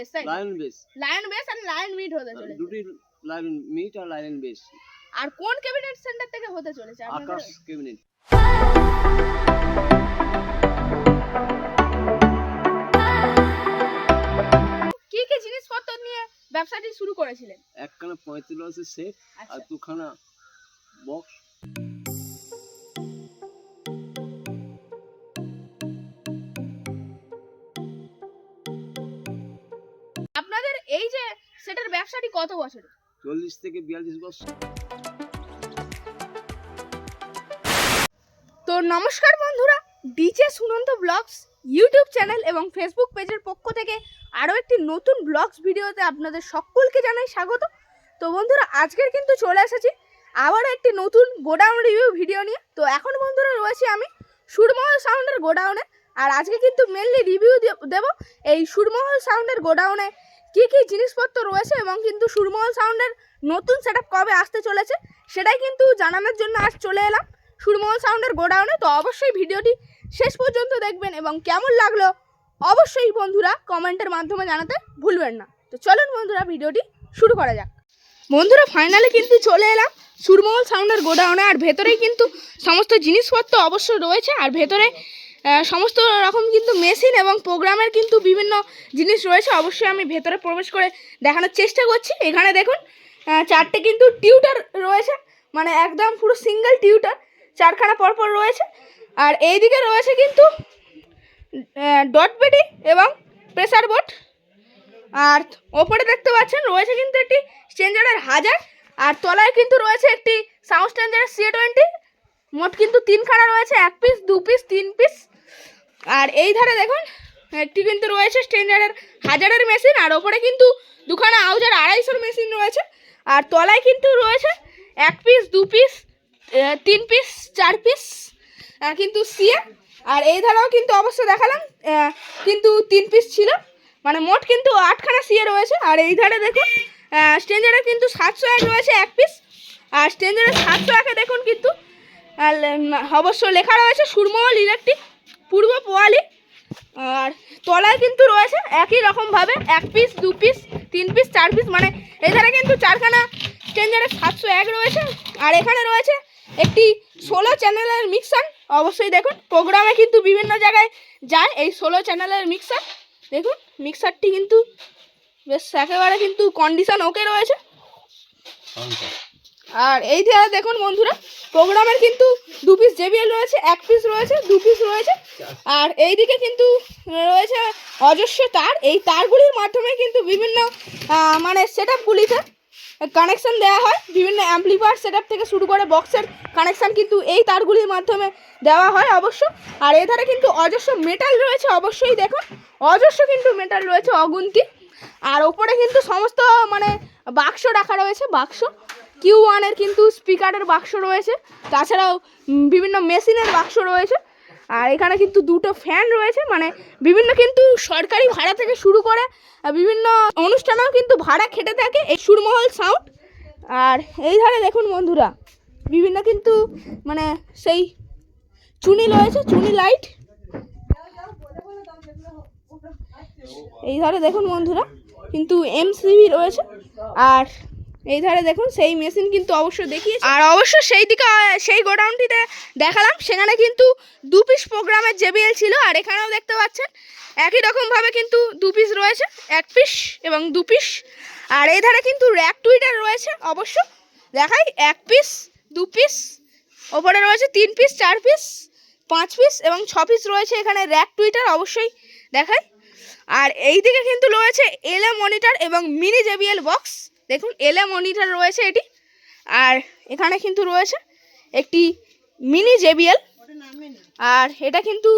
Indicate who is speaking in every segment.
Speaker 1: Base তাই
Speaker 2: lion base
Speaker 1: lion base আর lion meet হতে চলেছে।
Speaker 2: দুটি লায়ন মিট আর লায়ন বেস
Speaker 1: আর কোন ক্যাবিনেট সেন্টার থেকে হতে চলেছে
Speaker 2: আকাশ কেবিনেট
Speaker 1: কি কি জিনিসপত্র নিয়ে ব্যবসাটি শুরু করেছিলেন?
Speaker 2: একখানা পঁয়তাল্লিশের সেট আর
Speaker 1: আচ্ছা।
Speaker 2: দুখানা বক্স
Speaker 1: সেটার ব্যবসাটি কত বছর
Speaker 2: চল্লিশ থেকে বিয়াল্লিশ বছর।
Speaker 1: তো নমস্কার বন্ধুরা DJ Sunanta blogs YouTube channel এবং ফেসবুক পেজের পক্ষ থেকে আরও একটি নতুন ব্লগস ভিডিওতে আপনাদের সকলকে জানাই স্বাগত। তো বন্ধুরা আজকের কিন্তু চলে এসেছি আবারও একটি নতুন গোডাউন রিভিউ ভিডিও নিয়ে। তো এখন বন্ধুরা রয়েছি আমি সুরমহল সাউন্ডের গোডাউনে। আর আজকে কিন্তু মেনলি রিভিউ দেব এই সুরমহল সাউন্ডের গোডাউনে কী কী জিনিসপত্র রয়েছে এবং কিন্তু সুরমহল সাউন্ডের নতুন সেট কবে আসতে চলেছে, সেটাই কিন্তু জানানোর জন্য আজ চলে এলাম সুরমহল সাউন্ডের গোডাউনে। তো অবশ্যই ভিডিওটি শেষ পর্যন্ত দেখবেন এবং কেমন লাগল অবশ্যই বন্ধুরা কমেন্টের মাধ্যমে জানাতে ভুলবেন না। তো চলুন বন্ধুরা, ভিডিওটি শুরু করা যাক। বন্ধুরা ফাইনালে কিন্তু চলে এলাম সুরমহল সাউন্ডের গোডাউনে। আর ভেতরেই কিন্তু সমস্ত জিনিসপত্র অবশ্যই রয়েছে, আর ভেতরে সমস্ত রকম কিন্তু মেশিন এবং প্রোগ্রামের কিন্তু বিভিন্ন জিনিস রয়েছে। অবশ্যই আমি ভেতরে প্রবেশ করে দেখানোর চেষ্টা করছি। এখানে দেখুন চারটে কিন্তু টিউটার রয়েছে। মানে একদম পুরো সিঙ্গেল টিউটার, চারখানা পরপর রয়েছে। আর এইদিকে রয়েছে কিন্তু ডট পেটি এবং প্রেসার বোর্ড। আর ওপরে দেখতে পাচ্ছেন, রয়েছে কিন্তু একটি স্ট্রেঞ্জারের হাজার। আর তলায় কিন্তু রয়েছে একটি সাউন্ড স্ট্রেঞ্জারের সি টোয়েন্টি মোট কিন্তু তিনখানা রয়েছে, এক পিস দু পিস তিন পিস আর এই ধারে দেখুন, একটি কিন্তু রয়েছে স্ট্রেঞ্জারের হাজারের মেশিন, আর ওপরে কিন্তু দুখানা আউজার আড়াইশোর মেশিন রয়েছে। আর তলায় কিন্তু রয়েছে এক পিস দু পিস তিন পিস চার পিস কিন্তু সিএ। আর এই ধারাও কিন্তু অবশ্য দেখালাম কিন্তু তিন পিস ছিল। মানে মোট কিন্তু আটখানা সিএ রয়েছে। আর এই ধারে দেখুন স্ট্রেঞ্জারের কিন্তু সাতশো এক রয়েছে এক পিস আর স্ট্রেঞ্জারের সাতশো একে দেখুন কিন্তু অবশ্য লেখা রয়েছে সুরমহল ইলেকট্রিক। পূর্ব পোয়ালি, আর তলায় কিন্তু রয়েছে একই রকমভাবে এক পিস দু পিস তিন পিস চার পিস মানে এখানে কিন্তু চারখানা স্ট্রেঞ্জারের সাতশো এক রয়েছে। আর এখানে রয়েছে একটি ষোলো চ্যানেলের মিক্সার অবশ্যই দেখুন প্রোগ্রামে কিন্তু বিভিন্ন জায়গায় যায় এই ষোলো চ্যানেলের মিক্সার দেখুন মিক্সারটি কিন্তু বেশ একেবারে কিন্তু কন্ডিশন ওকে রয়েছে। আর এই ধারে দেখুন বন্ধুরা, প্রোগ্রামের কিন্তু দু পিস জেবিএল রয়েছে, এক পিস রয়েছে, দু পিস রয়েছে। আর এই দিকে কিন্তু রয়েছে অজস্র তার। এই তারগুলির মাধ্যমে কিন্তু বিভিন্ন মানে সেট আপগুলিতে কানেকশন দেওয়া হয়। বিভিন্ন অ্যাম্পলিফায়ার সেট থেকে শুরু করে বক্সের কানেকশান কিন্তু এই তারগুলির মাধ্যমে দেওয়া হয় অবশ্য। আর এধারে কিন্তু অজস্র মেটাল রয়েছে অবশ্যই দেখুন। অজস্র কিন্তু মেটাল রয়েছে, অগুন্তি। আর ওপরে কিন্তু সমস্ত মানে বাক্স রাখা রয়েছে, বাক্স। কিউ ওয়ানের কিন্তু স্পিকারের বাক্স রয়েছে। তাছাড়াও বিভিন্ন মেশিনের বাক্স রয়েছে। আর এখানে কিন্তু দুটো ফ্যান রয়েছে। মানে বিভিন্ন কিন্তু সরকারি ভাড়া থেকে শুরু করে বিভিন্ন অনুষ্ঠানেও কিন্তু ভাড়া খেটে থাকে এই সুরমহল সাউন্ড আর এই ধারে দেখুন বন্ধুরা, বিভিন্ন কিন্তু মানে সেই চুনি রয়েছে, চুনি লাইট এই ধারে দেখুন বন্ধুরা, কিন্তু এমসিবি রয়েছে। আর এই ধারে দেখুন, সেই মেশিন কিন্তু অবশ্য দেখি আর অবশ্য সেই দিকে সেই গোডাউনটিতে দেখালাম। সেখানে কিন্তু দু পিস প্রোগ্রামের জেবিএল ছিল, আর এখানেও দেখতে পাচ্ছেন, একই রকমভাবে কিন্তু দু পিস রয়েছে, এক পিস এবং দু পিস আর এই ধারে কিন্তু র্যাক টুইটার রয়েছে অবশ্য দেখাই, এক পিস দু পিস ওপরে রয়েছে তিন পিস চার পিস পাঁচ পিস এবং ছ পিস রয়েছে এখানে র্যাক টুইটার অবশ্যই দেখাই। আর এই দিকে কিন্তু রয়েছে এলএ মনিটর এবং মিনি জেবিএল বক্স দেখুন এলে মনিটর রয়েছে এটি। আর এখানে কিন্তু রয়েছে একটি মিনি জেবিএল আর এটা কিন্তু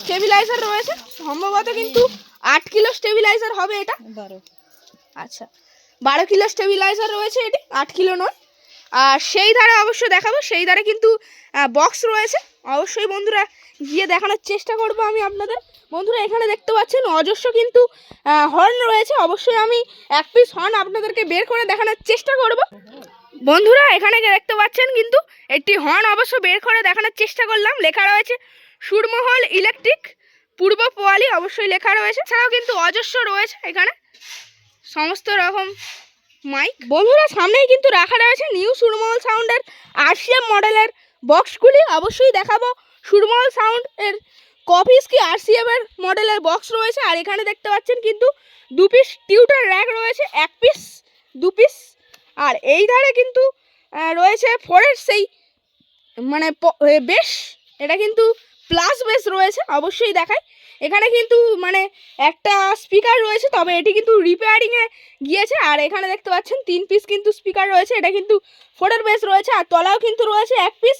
Speaker 1: স্টেবিলাইজার রয়েছে। সম্ভবত কিন্তু আট কিলো স্টেবিলাইজার হবে এটা। আচ্ছা বারো কিলো স্টেবিলাইজার রয়েছে এটি আট কিলো নয়। আর সেই ধারে অবশ্য দেখাবো, সেই ধারে কিন্তু বক্স রয়েছে। অবশ্যই বন্ধুরা গিয়ে দেখানোর চেষ্টা করব আমি আপনাদের। বন্ধুরা, এখানে দেখতে পাচ্ছেন অজস্র কিন্তু হর্ন রয়েছে। অবশ্যই আমি এক পিস হর্ন আপনাদেরকে বের করে দেখানোর চেষ্টা করব। বন্ধুরা, এখানে দেখতে পাচ্ছেন কিন্তু, একটি হর্ন অবশ্য বের করে দেখানোর চেষ্টা করলাম। লেখা রয়েছে, সুরমহল ইলেকট্রিক পূর্ব পোয়ালি অবশ্যই লেখা রয়েছে। এছাড়াও কিন্তু অজস্র রয়েছে এখানে। সমস্ত রকম মাইক? বন্ধুরা, সামনেই কিন্তু রাখা রয়েছে নিউ সুরমহল সাউন্ডের আরসিএম মডেলের বক্সগুলি অবশ্যই দেখাবো সুরমহল সাউন্ড এর কপিস কি আরসিএম এর মডেলের বক্স রয়েছে। আর এখানে দেখতে পাচ্ছেন কিন্তু দু পিস টিউটার র্যাক রয়েছে, এক পিস দু পিস আর এই ধারে কিন্তু রয়েছে ফোরের সেই মানে বেশ, এটা কিন্তু প্লাস বেস রয়েছে। অবশ্যই দেখায় এখানে কিন্তু মানে একটা স্পিকার রয়েছে, তবে এটি কিন্তু রিপেয়ারিংয়ে গিয়েছে। আর এখানে দেখতে পাচ্ছেন তিন পিস কিন্তু স্পিকার রয়েছে, এটা কিন্তু ফোরের বেস রয়েছে, আর তলাও কিন্তু রয়েছে এক পিস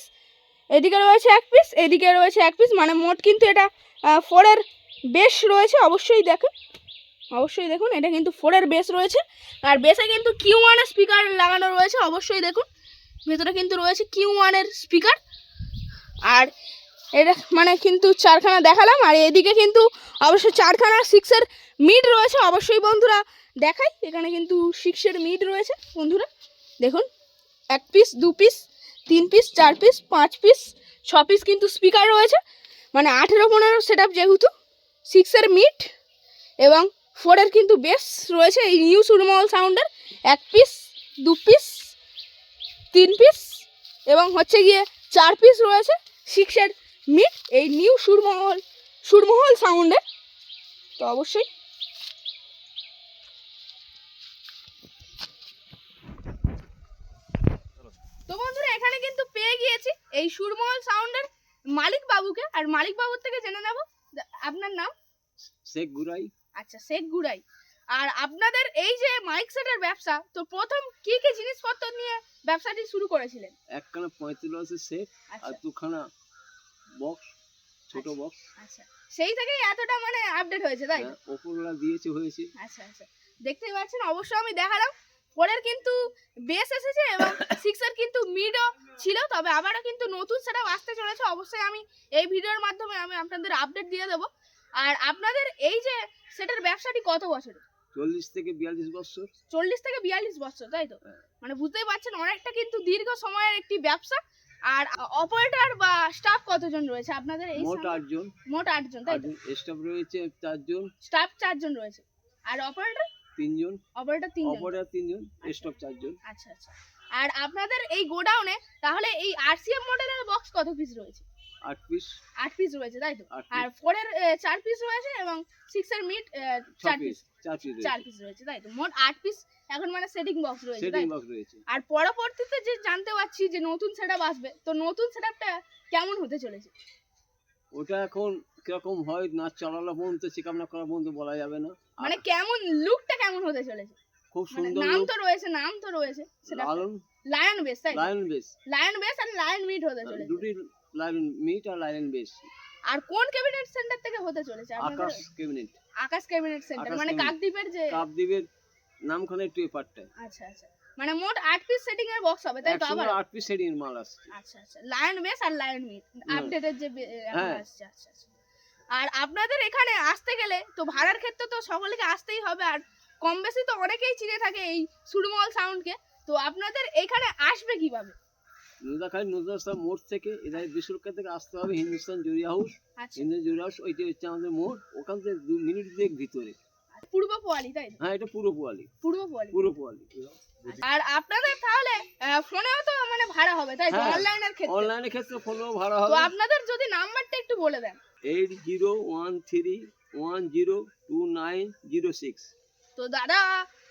Speaker 1: এদিকে রয়েছে এক পিস এদিকে রয়েছে এক পিস মানে মোট কিন্তু এটা ফোরের বেস রয়েছে, অবশ্যই দেখুন। অবশ্যই দেখুন, এটা কিন্তু ফোরের বেস রয়েছে। আর বেসে কিন্তু কিউ ওয়ানের স্পিকার লাগানো রয়েছে, অবশ্যই দেখুন। ভেতরে কিন্তু রয়েছে কিউ ওয়ানের স্পিকার আর এটা মানে কিন্তু চারখানা দেখালাম, আর এদিকে কিন্তু অবশ্য চারখানা সিক্সের মিড রয়েছে। অবশ্যই বন্ধুরা দেখাই, এখানে কিন্তু সিক্সের মিড রয়েছে। বন্ধুরা, দেখুন, এক পিস দু পিস তিন পিস চার পিস পাঁচ পিস ছ পিস কিন্তু স্পিকার রয়েছে। মানে আঠেরো পনেরো সেট আপ যেহেতু সিক্সের মিড এবং ফোরের কিন্তু বেস রয়েছে। এই নিউ সুরমহল সাউন্ডের এক পিস দু পিস তিন পিস এবং হচ্ছে গিয়ে চার পিস রয়েছে। সিক্সের মিড এই নিউ সুরমহল সুরমহল সাউন্ডে তো অবশ্যই। তো বন্ধুরা এখানে কিন্তু পেয়ে গিয়েছি এই সুরমহল সাউন্ডের মালিক বাবুকে আর মালিক বাবুর থেকে জেনে নেব। আপনার নাম?
Speaker 2: শেখ গুরাই
Speaker 1: আচ্ছা শেখ গুড়াই। আর আপনাদের এই যে মাইক সেটের ব্যবসা তো প্রথম কি কি জিনিসপত্র নিয়ে ব্যবসাটি শুরু করেছিলেন?
Speaker 2: একখানা পঁয়তাল্লিশের সেট আর
Speaker 1: আচ্ছা।
Speaker 2: দুখানা বক্স ছোট
Speaker 1: আচ্ছা।
Speaker 2: বক্স
Speaker 1: আচ্ছা। সেই থেকেই এতটা মানে আপডেট হয়েছে তাই?
Speaker 2: ওপরলা দিয়েছে হয়েছে।
Speaker 1: আচ্ছা আচ্ছা। দেখতেই পাচ্ছেন অবশ্যই আমি দেখালাম ফোরের কিন্তু বেস এসেছে এবং সিক্সের কিন্তু মিডও ছিল তবে আবারও কিন্তু নতুন সেটা আসতে চলেছে। অবশ্যই আমি এই ভিডিওর মাধ্যমে আমি আপনাদের আপডেট দিয়ে দেবো। আর আপনাদের এই যে সেটার ব্যবসাটি কত বছরের?
Speaker 2: চল্লিশ থেকে বিয়াল্লিশ বছর।
Speaker 1: চল্লিশ থেকে বিয়াল্লিশ বছর তাই তো?
Speaker 2: হ্যাঁ।
Speaker 1: মানে বুঝতেই পারছেন অনেকটা কিন্তু দীর্ঘ সময়ের একটি ব্যবসা। আর অপারেটর বা স্টাফ কতজন রয়েছে? আপনাদের এই
Speaker 2: মোট? আটজন।
Speaker 1: মোট আটজন তাই
Speaker 2: স্টাফ রয়েছে চারজন।
Speaker 1: স্টাফ চারজন রয়েছে। আর অপারেটর?
Speaker 2: তিনজন।
Speaker 1: অপারেটর তিনজন।
Speaker 2: অপারেটর তিনজন স্টাফ চারজন।
Speaker 1: আচ্ছা আচ্ছা। আর আপনাদের এই গোডাউনে তাহলে এই আরসিএম মডেলের বক্স কত পিস রয়েছে?
Speaker 2: আট পিস
Speaker 1: আট পিস রয়েছে তাই তো? আর ফোরের চার পিস রয়েছে এবং মিড চার
Speaker 2: পিস
Speaker 1: পিস
Speaker 2: চার পিস
Speaker 1: চার পিস রয়েছে তাই তো? মোট আট পিস এখন মানে সেটিং বক্স রয়েছে
Speaker 2: সেটিং বক্স রয়েছে।
Speaker 1: আর পরবর্তীতে যে জানতে পারছি যে নতুন সেটআপ আসবে তো নতুন সেটআপটা কেমন হতে চলেছে?
Speaker 2: ওটা এখন কীরকম হয় না চালানো পর্যন্ত চেক না করা পর্যন্ত বলা যাবে না।
Speaker 1: মানে কেমন লুকটা কেমন হতে চলেছে?
Speaker 2: খুব
Speaker 1: মানে
Speaker 2: সুন্দর
Speaker 1: নাম তো রয়েছে নাম তো রয়েছে সেটা লায়ন বেস তাই
Speaker 2: লায়ন বেস
Speaker 1: লায়ন বেস আর লায়ন মিট হতে চলেছে।
Speaker 2: দুটি লায়ন মিট আর বেস
Speaker 1: আর কোন ক্যাবিনেট সেন্টার থেকে হতে চলেছে আপনাদের?
Speaker 2: Akash cabinet.
Speaker 1: Akash cabinet centre মানে কাকদ্বীপের যে
Speaker 2: কাপদ্বীপের নামখানে
Speaker 1: আচ্ছা আচ্ছা। মানে মোট আট পিস সেটিং এর বক্স হবে তাই তো আবার
Speaker 2: একসঙ্গে আট পিস সেটিং মাল আসছে।
Speaker 1: আচ্ছা আচ্ছা। লায়ন বেস আর লায়ন মিট আপডেটের যে
Speaker 2: হ্যাঁ।
Speaker 1: আসছে আচ্ছা আচ্ছা। আর আপনাদের এখানে আসতে গেলে তো ভাড়ার ক্ষেত্রে তো সকলকে আসতেই হবে আর কম বেশি তো অনেকেই চিনে থাকে এই সুরমল সাউন্ডকে তো আপনাদের এখানে আসবে কীভাবে?
Speaker 2: নুদাখালী নুদাস্তা মোড় থেকে এদের বিশ্বরক্ষা থেকে আসতে হবে হিন্দুস্তান জুড়ি হাউস।
Speaker 1: আচ্ছা।
Speaker 2: হিন্দুস্তান জুড়ি হাউস ওইটা হচ্ছে আমাদের মোড়। ওখান থেকে দু মিনিট দুয়েক ভিতরে।
Speaker 1: পূর্ব পোয়ালি তাই
Speaker 2: হ্যাঁ এটা পুরো পোয়ালি।
Speaker 1: পূর্ব পোয়ালি।
Speaker 2: পুরো পোয়ালি।
Speaker 1: আর আপনাদের তাহলে ফোনেও তো মানে ভাড়া হবে তাই
Speaker 2: হ্যাঁ।
Speaker 1: অনলাইনের ক্ষেত্রে।
Speaker 2: অনলাইনের ক্ষেত্রে ফোনও ভাড়া
Speaker 1: তো আপনাদের যদি নাম্বারটা একটু বলে দেন।
Speaker 2: Eight zero one three one zero two nine zero six
Speaker 1: তো দাদা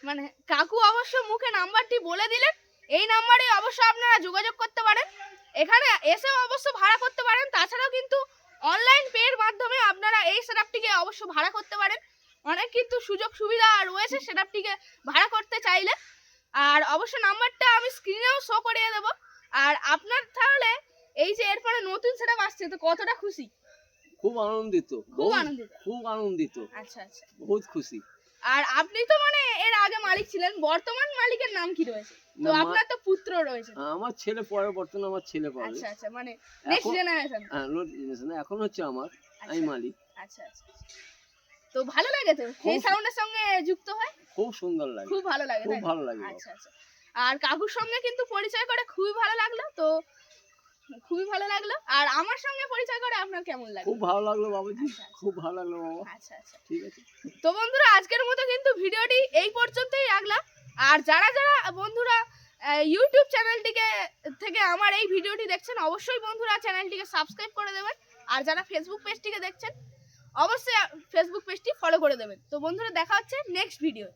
Speaker 1: মানে কাকু অবশ্য মুখে নাম্বারটি বলে দিলেন। এই নাম্বারে অবশ্য আপনারা যোগাযোগ করতে পারেন। এখানে এসেও অবশ্য ভাড়া করতে পারেন। তাছাড়াও কিন্তু অনলাইন পের মাধ্যমে আপনারা এই সেটআপটিকে অবশ্য ভাড়া করতে পারেন। অনেক কিন্তু সুযোগ সুবিধা রয়েছে সেটআপটিকে ভাড়া করতে চাইলে। আর অবশ্য নাম্বারটা আমি স্ক্রিনেও শো করিয়ে দেবো। আর আপনার তাহলে এই যে এর এরপরে নতুন সেটআপ আসছে তো কতটা খুশি?
Speaker 2: খুব আনন্দিত
Speaker 1: খুব আনন্দিত।
Speaker 2: খুব আনন্দিত।
Speaker 1: আচ্ছা আচ্ছা।
Speaker 2: বহুত খুশি।
Speaker 1: আর আপনি তো মানে এর আগে মালিক ছিলেন বর্তমান মালিকের নাম কি রয়েছে? তো আপনার তো পুত্র রয়েছে।
Speaker 2: আমার ছেলে পরে বর্তমানে আমার ছেলে পাবে
Speaker 1: আচ্ছা আচ্ছা মানে নেক্সট জেনারেশন
Speaker 2: হ্যাঁ, not generation, এখন হচ্ছে আমার আমি মালিক।
Speaker 1: আচ্ছা আচ্ছা তো ভালো লাগে তো? সেই সাউন্ডের সঙ্গে যুক্ত হয়?
Speaker 2: খুব সুন্দর লাগে।
Speaker 1: খুব ভালো লাগে
Speaker 2: খুব ভালো লাগে
Speaker 1: আচ্ছা আচ্ছা। আর কাকুর সঙ্গে কিন্তু পরিচয় করে খুবই ভালো লাগল তো খুবই ভালো লাগল। আর আমার সঙ্গে পরিচয় করে আপনার কেমন লাগল?
Speaker 2: খুব ভালো লাগল বাবুজি।
Speaker 1: আচ্ছা, আচ্ছা।
Speaker 2: খুব ভালো লাগল বাবা।
Speaker 1: আচ্ছা আচ্ছা।
Speaker 2: ঠিক আছে।
Speaker 1: তো বন্ধুরা আজকের মতো কিন্তু ভিডিওটি এই পর্যন্তই রাখলাম। আর যারা যারা বন্ধুরা ইউটিউব চ্যানেলটিকে থেকে আমার এই ভিডিওটি দেখছেন অবশ্যই বন্ধুরা চ্যানেলটিকে সাবস্ক্রাইব করে দেবেন। আর যারা ফেসবুক পেজটিকে দেখছেন অবশ্যই ফেসবুক পেজটি ফলো করে দেবেন। তো বন্ধুরা দেখা হচ্ছে নেক্সট ভিডিও